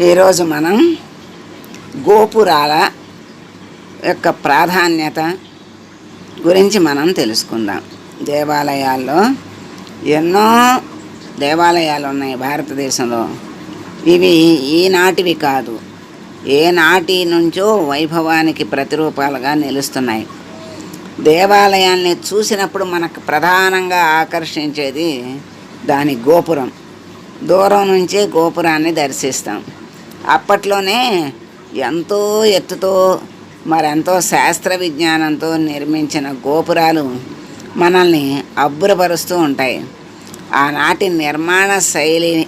ఈరోజు మనం గోపురాల యొక్క ప్రాధాన్యత గురించి మనం తెలుసుకుందాం. దేవాలయాల్లో ఎన్నో దేవాలయాలు ఉన్నాయి భారతదేశంలో. ఇవి ఈనాటివి కాదు. ఏనాటి నుంచో వైభవానికి ప్రతిరూపాలుగా నిలుస్తున్నాయి. దేవాలయాల్ని చూసినప్పుడు మనకు ప్రధానంగా ఆకర్షించేది దాని గోపురం. దూరం నుంచే గోపురాన్ని దర్శిస్తాం. అప్పట్లోనే ఎంతో ఎత్తుతో మరెంతో శాస్త్ర విజ్ఞానంతో నిర్మించిన గోపురాలు మనల్ని అబ్బురపరుస్తూ ఉంటాయి. ఆనాటి నిర్మాణ శైలి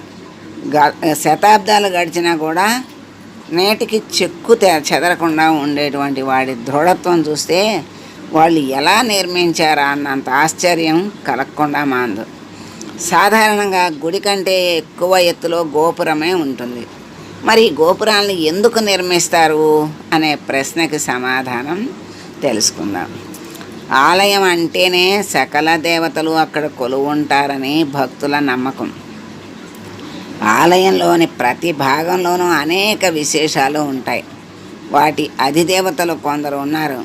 గ- శతాబ్దాలు గడిచినా కూడా నేటికి చెక్కు తె- చెదరకుండా ఉండేటువంటి వాడి దృఢత్వం చూస్తే వాళ్ళు ఎలా నిర్మించారా అన్నంత ఆశ్చర్యం కలగకుండా మాందు. సాధారణంగా గుడి కంటే ఎక్కువ ఎత్తులో గోపురమే ఉంటుంది. మరి గోపురాలను ఎందుకు నిర్మిస్తారు అనే ప్రశ్నకి సమాధానం తెలుసుకుందాం. ఆలయం అంటేనే సకల దేవతలు అక్కడ కొలువుంటారని భక్తుల నమ్మకం. ఆలయంలోని ప్రతి భాగంలోనూ అనేక విశేషాలు ఉంటాయి. వాటి అధిదేవతలు కొందరు ఉన్నారు.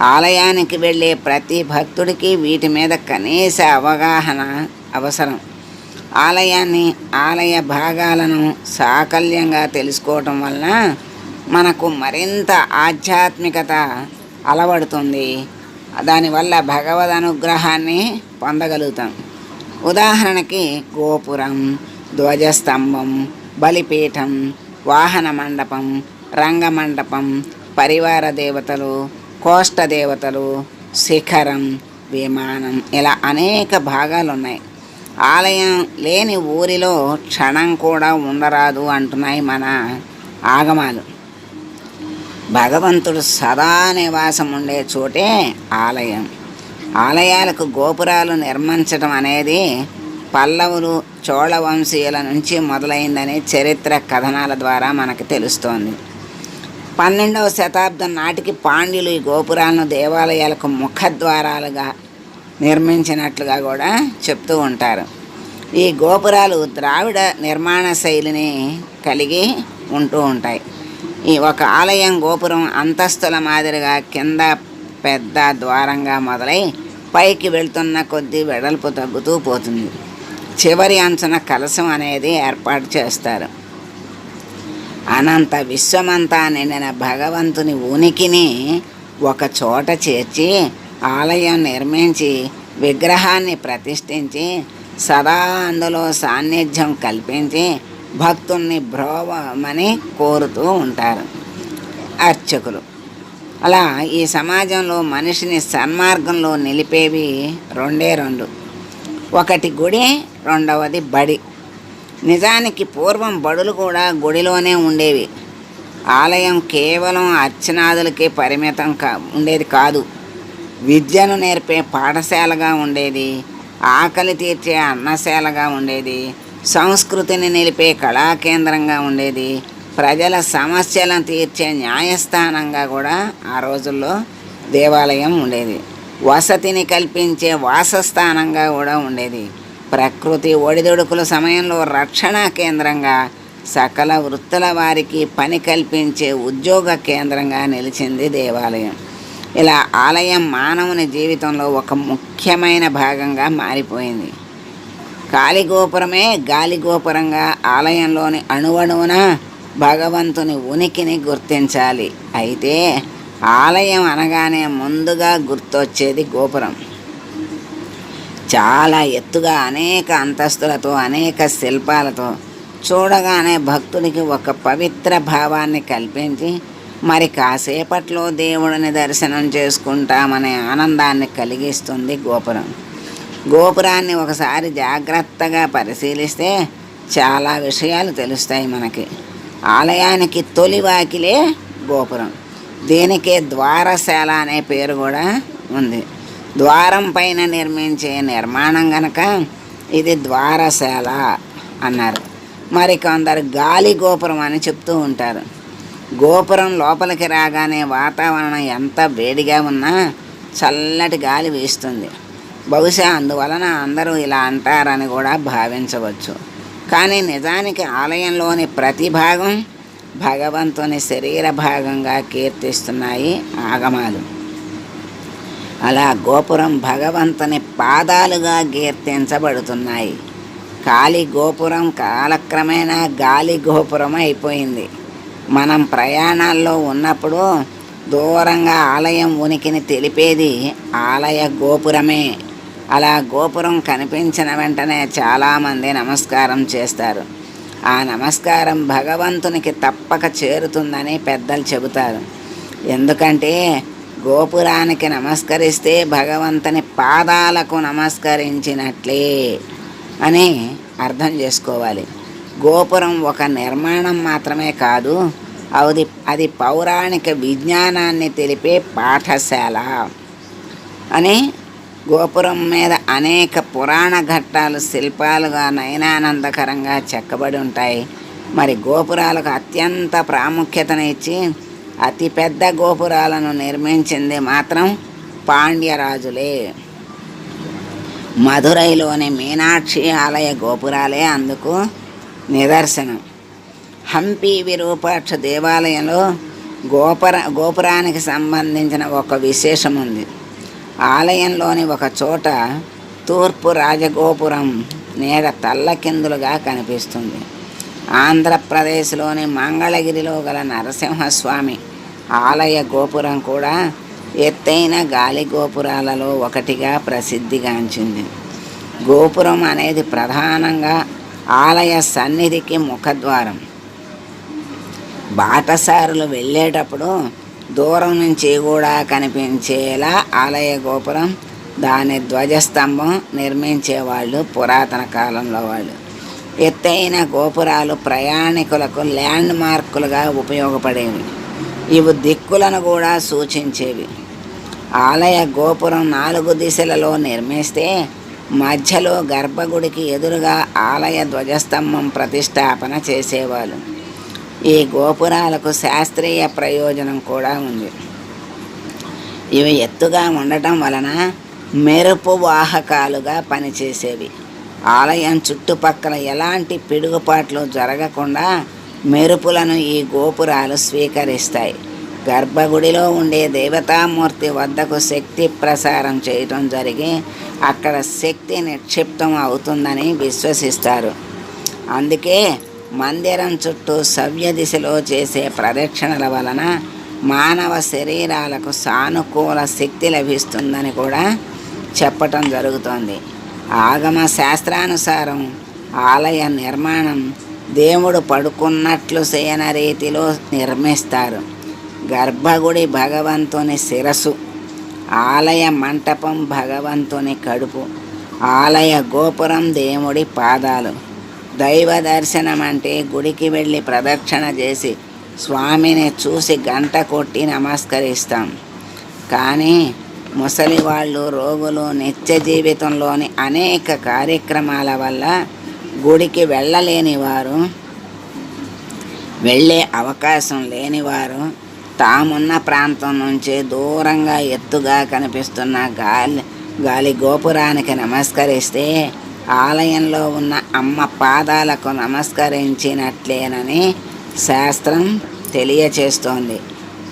ఆలయానికి వెళ్ళే ప్రతి భక్తుడికి వీటి మీద కనీస అవగాహన అవసరం. ఆలయాన్ని ఆలయ భాగాలను సాకల్యంగా తెలుసుకోవటం వలన మనకు మరింత ఆధ్యాత్మికత అలవడుతుంది. దానివల్ల భగవద్ అనుగ్రహాన్ని పొందగలుగుతాం. ఉదాహరణకి గోపురం ధ్వజస్తంభం బలిపీఠం వాహన మండపం రంగమండపం పరివార దేవతలు కోష్ట దేవతలు శిఖరం విమానం ఇలా అనేక భాగాలు ఉన్నాయి ఆలయం లేని ఊరిలో క్షణం కూడా ఉండరాదు అంటున్నాయి మన ఆగమాలు. భగవంతుడు సదా నివాసం ఉండే చోటే ఆలయం. ఆలయాలకు గోపురాలు నిర్మించడం అనేది పల్లవులు చోళ వంశీయుల నుంచి మొదలైందని చరిత్ర కథనాల ద్వారా మనకు తెలుస్తోంది. పన్నెండవ శతాబ్దం నాటికి పాండ్యులు ఈ గోపురాలను దేవాలయాలకు ముఖద్వారాలుగా నిర్మించినట్లుగా కూడా చెప్తూ ఉంటారు. ఈ గోపురాలు ద్రావిడ నిర్మాణ శైలిని కలిగి ఉంటూ ఉంటాయి. ఈ ఒక ఆలయం గోపురం అంతస్తుల మాదిరిగా కింద పెద్ద ద్వారంగా మొదలై పైకి వెళ్తున్న కొద్దీ వెడల్పు తగ్గుతూ పోతుంది. చివరి అంచున కలశం అనేది ఏర్పాటు చేస్తారు. అనంత విశ్వమంతా నిండిన భగవంతుని ఉనికిని ఒక చోట చేర్చి ఆలయం నిర్మించి విగ్రహాన్ని ప్రతిష్ఠించి సదా అందులో సాన్నిధ్యం కల్పించి భక్తుల్ని భ్రోవమని కోరుతూ ఉంటారు అర్చకులు. అలా ఈ సమాజంలో మనిషిని సన్మార్గంలో నిలిపేవి రెండే రెండు. ఒకటి గుడి రెండవది బడి. నిజానికి పూర్వం బడులు కూడా గుడిలోనే ఉండేవి. ఆలయం కేవలం అర్చనాదులకే పరిమితం కా ఉండేది కాదు. విద్యను నేర్పే పాఠశాలగా ఉండేది ఆకలి తీర్చే అన్నశాలగా ఉండేది సంస్కృతిని నిలిపే కళాకేంద్రంగా ఉండేది ప్రజల సమస్యలను తీర్చే న్యాయస్థానంగా కూడా ఆ రోజుల్లో దేవాలయం ఉండేది. వసతిని కల్పించే వాసస్థానంగా కూడా ఉండేది. ప్రకృతి ఒడిదుడుకుల సమయంలో రక్షణ కేంద్రంగా సకల వృత్తుల వారికి పని కల్పించే ఉద్యోగ కేంద్రంగా నిలిచింది దేవాలయం. ఇలా ఆలయం మానవుని జీవితంలో ఒక ముఖ్యమైన భాగంగా మారిపోయింది. కాలిగోపురమే గాలిగోపురంగా ఆలయంలోని అణువణువున భగవంతుని ఉనికిని గుర్తించాలి. అయితే ఆలయం అనగానే ముందుగా గుర్తొచ్చేది గోపురం. చాలా ఎత్తుగా అనేక అంతస్తులతో అనేక శిల్పాలతో చూడగానే భక్తునికి ఒక పవిత్ర భావాన్ని కల్పించి మరి కాసేపట్లో దేవుడిని దర్శనం చేసుకుంటామనే ఆనందాన్ని కలిగిస్తుంది గోపురం. గోపురాన్ని ఒకసారి జాగ్రత్తగా పరిశీలిస్తే చాలా విషయాలు తెలుస్తాయి మనకి. ఆలయానికి తొలి వాకిలే గోపురం. దీనికే ద్వారశాల అనే పేరు కూడా ఉంది. ద్వారం పైన నిర్మించే నిర్మాణం గనక ఇది ద్వారశాల అన్నారు. మరి కొందరు గాలి గోపురం అని చెప్తూ ఉంటారు. గోపురం లోపలికి రాగానే వాతావరణం ఎంత వేడిగా ఉన్నా చల్లటి గాలి వీస్తుంది. బహుశా అందువలన అందరూ ఇలా అంటారని కూడా భావించవచ్చు. కానీ నిజానికి ఆలయంలోని ప్రతి భాగం భగవంతుని శరీర భాగంగా కీర్తిస్తున్నాయి ఆగమాలు. అలా గోపురం భగవంతుని పాదాలుగా కీర్తించబడుతున్నాయి. కాలి గోపురం కాలక్రమేణా గాలి గోపురం అయిపోయింది. మనం ప్రయాణాల్లో ఉన్నప్పుడు దూరంగా ఆలయం ఉనికిని తెలిపేది ఆలయ గోపురమే. అలా గోపురం కనిపించిన వెంటనే చాలామంది నమస్కారం చేస్తారు. ఆ నమస్కారం భగవంతునికి తప్పక చేరుతుందని పెద్దలు చెబుతారు. ఎందుకంటే గోపురానికి నమస్కరిస్తే భగవంతుని పాదాలకు నమస్కరించినట్లే అని అర్థం చేసుకోవాలి. గోపురం ఒక నిర్మాణం మాత్రమే కాదు అది అది పౌరాణిక విజ్ఞానాన్ని తెలిపే పాఠశాల. అని గోపురం మీద అనేక పురాణ ఘట్టాలు శిల్పాలుగా నయనానందకరంగా చెక్కబడి ఉంటాయి. మరి గోపురాలకు అత్యంత ప్రాముఖ్యతను ఇచ్చి అతిపెద్ద గోపురాలను నిర్మించింది మాత్రం పాండ్యరాజులే. మధురైలోని మీనాక్షి ఆలయ గోపురాలే అందుకు నిదర్శనం. హంపి విరూపాక్ష దేవాలయంలో గోపుర గోపురానికి సంబంధించిన ఒక విశేషం ఉంది ఆలయంలోని ఒక చోట తూర్పు రాజగోపురం నీడ తల్లకిందులుగా కనిపిస్తుంది. ఆంధ్రప్రదేశ్లోని మంగళగిరిలో గల నరసింహస్వామి ఆలయ గోపురం కూడా ఎత్తైన గాలి గోపురాలలో ఒకటిగా ప్రసిద్ధిగాంచింది. గోపురం అనేది ప్రధానంగా ఆలయ సన్నిధికి ముఖద్వారం. బాటసారులు వెళ్ళేటప్పుడు దూరం నుంచి కూడా కనిపించేలా ఆలయ గోపురం దాని ధ్వజస్తంభం నిర్మించేవాళ్ళు పురాతన కాలంలో వాళ్ళు. ఎత్తైన గోపురాలు ప్రయాణికులకు ల్యాండ్ మార్కులుగా ఉపయోగపడేవి. ఇవి దిక్కులను కూడా సూచించేవి. ఆలయ గోపురం నాలుగు దిశలలో నిర్మిస్తే మధ్యలో గర్భగుడికి ఎదురుగా ఆలయ ధ్వజస్తంభం ప్రతిష్టాపన చేసేవాళ్ళు. ఈ గోపురాలకు శాస్త్రీయ ప్రయోజనం కూడా ఉంది. ఇవి ఎత్తుగా ఉండటం వలన మెరుపు వాహకాలుగా పనిచేసేవి. ఆలయం చుట్టుపక్కల ఎలాంటి పిడుగుపాట్లు జరగకుండా మెరుపులను ఈ గోపురాలు స్వీకరిస్తాయి. గర్భగుడిలో ఉండే దేవతామూర్తి వద్దకు శక్తి ప్రసారం చేయటం జరిగి అక్కడ శక్తి నిక్షిప్తం అవుతుందని విశ్వసిస్తారు. అందుకే మందిరం చుట్టూ సవ్య దిశలో చేసే ప్రదక్షిణల వలన మానవ శరీరాలకు సానుకూల శక్తి లభిస్తుందని కూడా చెప్పటం జరుగుతోంది. ఆగమ శాస్త్రానుసారం ఆలయ నిర్మాణం దేవుడు పడుకున్నట్లు చేయన రీతిలో నిర్మిస్తారు. గర్భగుడి భగవంతుని శిరస్సు ఆలయ మంటపం భగవంతుని కడుపు ఆలయ గోపురం దేవుడి పాదాలు. దైవ దర్శనం అంటే గుడికి వెళ్ళి ప్రదక్షిణ చేసి స్వామిని చూసి గంట కొట్టి నమస్కరిస్తాం. కానీ ముసలి వాళ్ళు రోగులు నిత్య జీవితంలోని అనేక కార్యక్రమాల వల్ల గుడికి వెళ్ళలేని వారు వెళ్ళే అవకాశం లేనివారు తామున్న ప్రాంతం నుంచి దూరంగా ఎత్తుగా కనిపిస్తున్న గాలి గాలి గోపురానికి నమస్కరిస్తే ఆలయంలో ఉన్న అమ్మ పాదాలకు నమస్కరించినట్లేనని శాస్త్రం తెలియచేస్తోంది.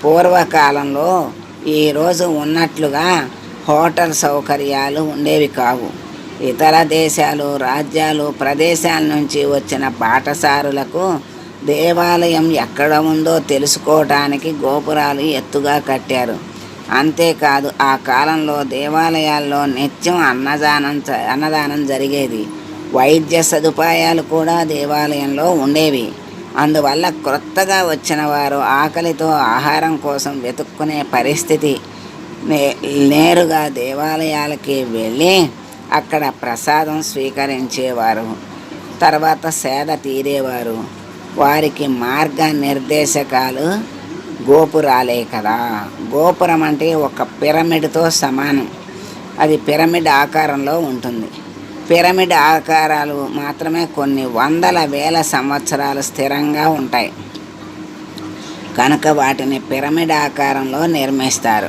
పూర్వకాలంలో ఈరోజు ఉన్నట్లుగా హోటల్ సౌకర్యాలు ఉండేవి కావు. ఇతర దేశాలు రాజ్యాలు ప్రదేశాల నుంచి వచ్చిన బాటసారులకు దేవాలయం ఎక్కడ ఉందో తెలుసుకోవటానికి గోపురాలు ఎత్తుగా కట్టారు. అంతేకాదు ఆ కాలంలో దేవాలయాల్లో నిత్యం అన్నదానం అన్నదానం జరిగేది. వైద్య సదుపాయాలు కూడా దేవాలయంలో ఉండేవి. అందువల్ల క్రొత్తగా వచ్చిన వారు ఆకలితో ఆహారం కోసం వెతుక్కునే పరిస్థితి నే- నేరుగా దేవాలయాలకి వెళ్ళి అక్కడ ప్రసాదం స్వీకరించేవారు. తర్వాత సేద తీరేవారు. వారికి మార్గ నిర్దేశకాలు గోపురాలే కదా. గోపురం అంటే ఒక పిరమిడ్తో సమానం. అది పిరమిడ్ ఆకారంలో ఉంటుంది. పిరమిడ్ ఆకారాలు మాత్రమే కొన్ని వందల వేల సంవత్సరాలు స్థిరంగా ఉంటాయి. కనుక వాటిని పిరమిడ్ ఆకారంలో నిర్మిస్తారు.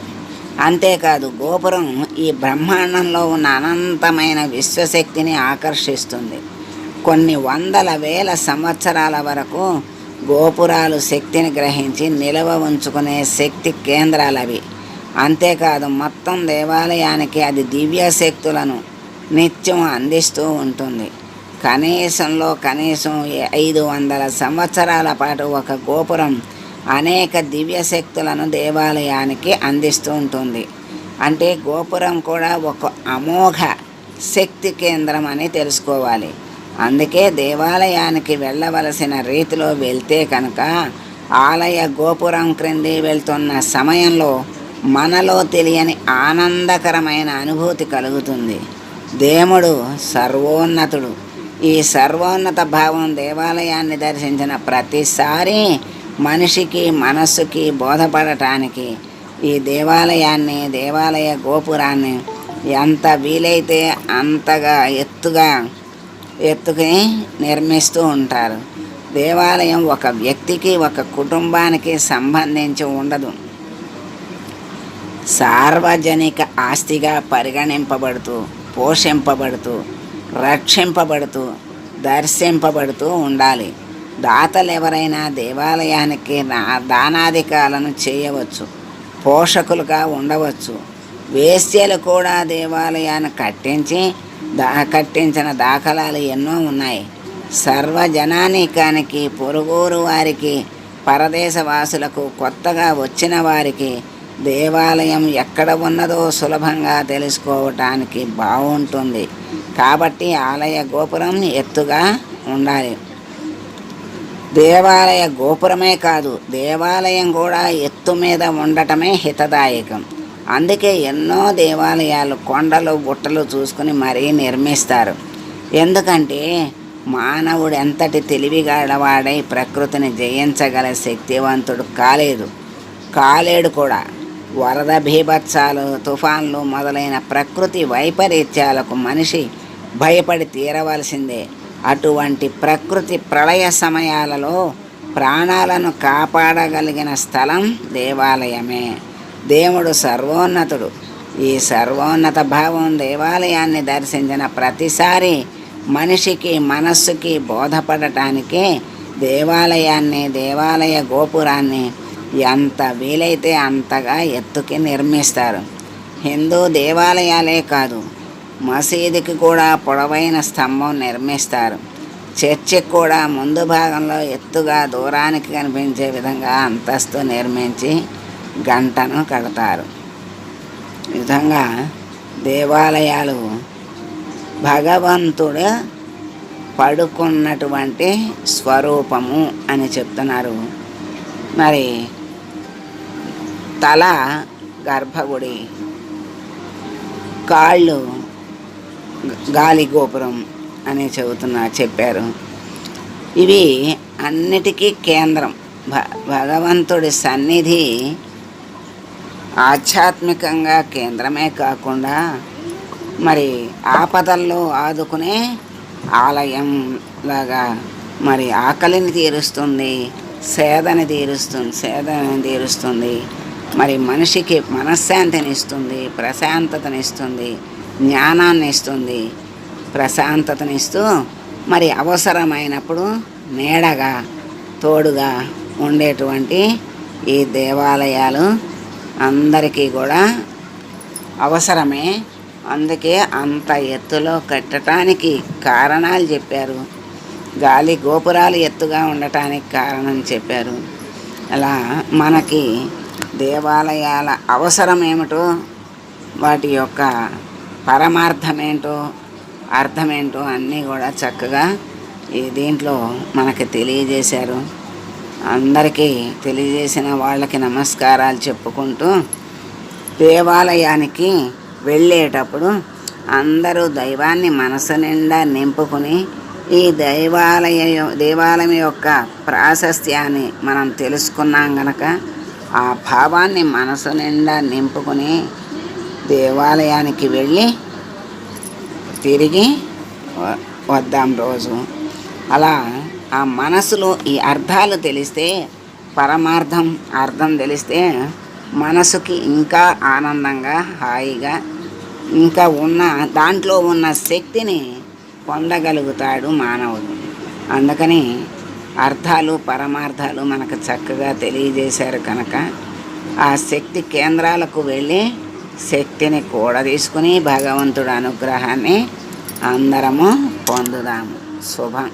అంతేకాదు గోపురం ఈ బ్రహ్మాండంలో ఉన్న అనంతమైన విశ్వశక్తిని ఆకర్షిస్తుంది. కొన్ని వందల వేల సంవత్సరాల వరకు గోపురాలు శక్తిని గ్రహించి నిలవ ఉంచుకునే శక్తి కేంద్రాలు అవి అంతేకాదు మొత్తం దేవాలయానికి అది దివ్య శక్తులను నిత్యం అందిస్తూ ఉంటుంది. కనీసంలో కనీసం ఐదు వందల సంవత్సరాల పాటు ఒక గోపురం అనేక దివ్య శక్తులను దేవాలయానికి అందిస్తూ ఉంటుంది. అంటే గోపురం కూడా ఒక అమోఘ శక్తి కేంద్రం అని తెలుసుకోవాలి. అందుకే దేవాలయానికి వెళ్ళవలసిన రీతిలో వెళ్తే కనుక ఆలయ గోపురం క్రింది వెళ్తున్న సమయంలో మనలో తెలియని ఆనందకరమైన అనుభూతి కలుగుతుంది. దేవుడు సర్వోన్నతుడు. ఈ సర్వోన్నత భావం దేవాలయాన్ని దర్శించిన ప్రతిసారి మనిషికి మనస్సుకి బోధపడటానికి ఈ దేవాలయాన్ని దేవాలయ గోపురాన్ని ఎంత వీలైతే అంతగా ఎత్తుగా ఎత్తుకుని నిర్మిస్తూ ఉంటారు. దేవాలయం ఒక వ్యక్తికి ఒక కుటుంబానికి సంబంధించి ఉండదు. సార్వజనిక ఆస్తిగా పరిగణింపబడుతూ పోషింపబడుతూ రక్షింపబడుతూ దర్శింపబడుతూ ఉండాలి. దాతలు ఎవరైనా దేవాలయానికి నా- దానాధికాలను చేయవచ్చు పోషకులుగా ఉండవచ్చు. వేశ్యలు కూడా దేవాలయాన్ని కట్టించి దా కట్టించిన దాఖలాలు ఎన్నో ఉన్నాయి. సర్వజనానికానికి పొరుగురు వారికి పరదేశవాసులకు కొత్తగా వచ్చిన వారికి దేవాలయం ఎక్కడ ఉన్నదో సులభంగా తెలుసుకోవటానికి బాగుంటుంది కాబట్టి ఆలయ గోపురం ఎత్తుగా ఉండాలి. దేవాలయ గోపురమే కాదు దేవాలయం కూడా ఎత్తు మీద ఉండటమే హితదాయకం. అందుకే ఎన్నో దేవాలయాలు కొండలు గుట్టలు చూసుకుని మరీ నిర్మిస్తారు. ఎందుకంటే మానవుడు ఎంతటి తెలివిగలవాడై ప్రకృతిని జయించగల శక్తివంతుడు కాలేదు. కాలేడు కూడా. వరద భీభత్సాలు తుఫాన్లు మొదలైన ప్రకృతి వైపరీత్యాలకు మనిషి భయపడి తీరవలసిందే. అటువంటి ప్రకృతి ప్రళయ సమయాలలో ప్రాణాలను కాపాడగలిగిన స్థలం దేవాలయమే. దేవుడు సర్వోన్నతుడు. ఈ సర్వోన్నత భావం దేవాలయాన్ని దర్శించిన ప్రతిసారి మనిషికి మనస్సుకి బోధపడటానికి దేవాలయాన్ని దేవాలయ గోపురాన్ని ఎంత వీలైతే అంతగా ఎత్తుకి నిర్మిస్తారు. హిందూ దేవాలయాలే కాదు మసీదుకి కూడా పొడవైన స్తంభం నిర్మిస్తారు. చర్చికి కూడా ముందు భాగంలో ఎత్తుగా దూరానికి కనిపించే విధంగా అంతస్తు నిర్మించి గంటను కడతారు. ఈ విధంగా దేవాలయాలు భగవంతుడు పడుకున్నటువంటి స్వరూపము అని చెప్తున్నారు. మరి తల గర్భగుడి కాళ్ళు గాలి గోపురం అని చెబుతున్నా చెప్పారు. ఇవి అన్నిటికీ కేంద్రం. భ భగవంతుడి సన్నిధి ఆధ్యాత్మికంగా కేంద్రమే కాకుండా మరి ఆపదల్లో ఆదుకునే ఆలయం లాగా మరి ఆకలిని తీరుస్తుంది సేదని తీరుస్తుంది సేదని తీరుస్తుంది. మరి మనిషికి మనశ్శాంతిని ఇస్తుంది ప్రశాంతతని ఇస్తుంది జ్ఞానాన్ని ఇస్తుంది. ప్రశాంతతనిస్తూ మరి అవసరమైనప్పుడు నీడగా తోడుగా ఉండేటువంటి ఈ దేవాలయాలు అందరికీ కూడా అవసరమే. అందుకే అంత ఎత్తులో కట్టడానికి కారణాలు చెప్పారు. గాలి గోపురాలు ఎత్తుగా ఉండటానికి కారణం చెప్పారు. అలా మనకి దేవాలయాల అవసరం ఏమిటో వాటి యొక్క పరమార్థమేంటో అర్థమేంటో అన్నీ కూడా చక్కగా ఈ దీంట్లో మనకి తెలియజేశారు. అందరికీ తెలియజేసిన వాళ్ళకి నమస్కారాలు చెప్పుకుంటూ దేవాలయానికి వెళ్ళేటప్పుడు అందరూ దైవాన్ని మనసు నిండా నింపుకుని ఈ దైవాలయ దేవాలయం యొక్క ప్రాశస్త్యాన్ని మనం తెలుసుకున్నాం గనక ఆ భావాన్ని మనసు నిండా నింపుకుని దేవాలయానికి వెళ్ళి తిరిగి వద్దాం రోజు. అలా ఆ మనసులో ఈ అర్థాలు తెలిస్తే పరమార్థం అర్థం తెలిస్తే మనసుకి ఇంకా ఆనందంగా హాయిగా ఇంకా ఉన్న దాంట్లో ఉన్న శక్తిని పొందగలుగుతాడు మానవుడు. అందుకని అర్థాలు పరమార్థాలు మనకు చక్కగా తెలియజేశారు కనుక ఆ శక్తి కేంద్రాలకు వెళ్ళి శక్తిని కూడా తీసుకుని భగవంతుడు అనుగ్రహాన్ని అందరము పొందుదాము. శుభం.